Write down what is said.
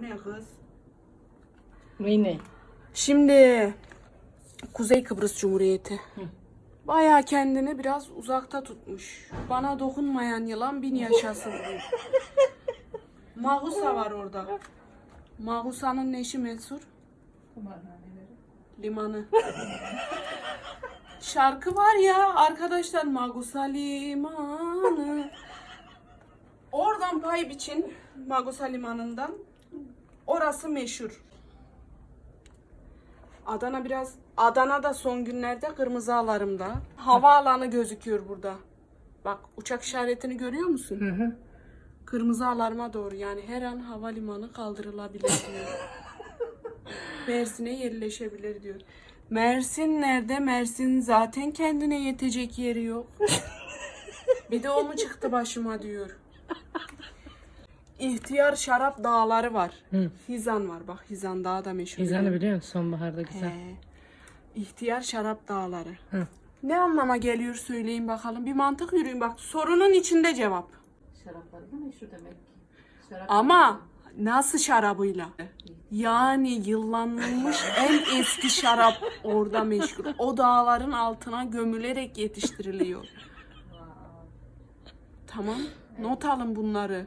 Bu ne kız? Yine. Şimdi Kuzey Kıbrıs Cumhuriyeti. Bayağı kendini biraz uzakta tutmuş. Bana dokunmayan yılan bin yaşasın. Magusa var orada. Magusa'nın neşi meşhur? Limanı. Şarkı var ya arkadaşlar Magusa Limanı. Oradan pay biçin Magusa Limanı'ndan. Orası meşhur. Adana biraz Adana'da son günlerde kırmızı alarmda. Havaalanı gözüküyor burada. Bak uçak işaretini görüyor musun? Hı hı. Kırmızı alarma doğru yani her an havalimanı kaldırılabilir diyor. Mersin'e yerleşebilir diyor. Mersin nerede? Mersin zaten kendine yetecek yeri yok. Bir de o mu çıktı başıma diyor. İhtiyar şarap dağları var. Hı. Hizan var bak Hizan dağı da meşhur. Hizanı biliyor musun? Sonbaharda güzel. He. İhtiyar şarap dağları. Hı. Ne anlama geliyor söyleyin bakalım. Bir mantık yürüyün bak. Sorunun içinde cevap. Şarapları da meşhur demek ki. Şarap Ama nasıl şarabıyla? Yani yıllanmış en eski şarap orada meşhur. O dağların altına gömülerek yetiştiriliyor. Tamam. Not alın bunları.